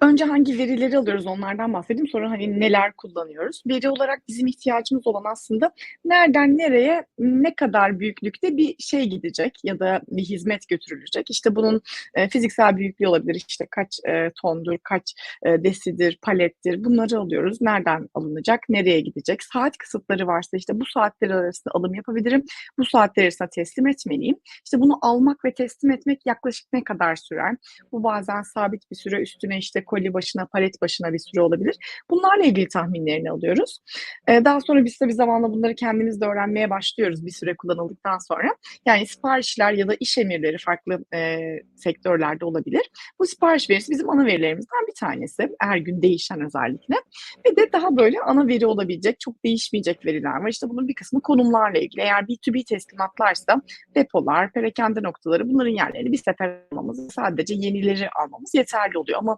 Önce hangi verileri alıyoruz onlardan bahsedeyim. Sonra, hani, neler kullanıyoruz? Veri olarak bizim ihtiyacımız olan aslında nereden nereye, ne kadar büyüklükte bir şey gidecek ya da bir hizmet götürülecek. İşte, bunun, eee, fiziksel büyüklüğü olabilir. İşte, kaç, eee, tondur, kaç, eee, desidir, palettir bunları alıyoruz. Nereden alınacak, nereye gidecek? Saat kısıtları varsa, işte, bu saatler arasında alım yapabilirim, bu saatler arasında teslim etmeliyim. İşte, bunu almak ve teslim etmek yaklaşık ne kadar sürer? Bu bazen sabit bir süre, üstüne, işte, koli başına, palet başına bir süre olabilir. Bunlarla ilgili tahminlerini alıyoruz. Eee, daha sonra biz tabii zamanla bunları kendimiz de öğrenmeye başlıyoruz bir süre kullanıldıktan sonra. Yani siparişler ya da iş emirleri farklı, eee, sektörlerde olabilir. Bu sipariş verisi bizim ana verilerimizden bir tanesi. Her gün değişen özellikle. Bir de daha böyle ana veri olabilecek, çok değişmeyecek veriler var. İşte, bunun bir kısmı konumlarla ilgili. Eğer B2B teslimatlarsa depolar, perakende noktaları bunların yerlerini bir sefer almamız, sadece yenileri almamız yeterli oluyor ama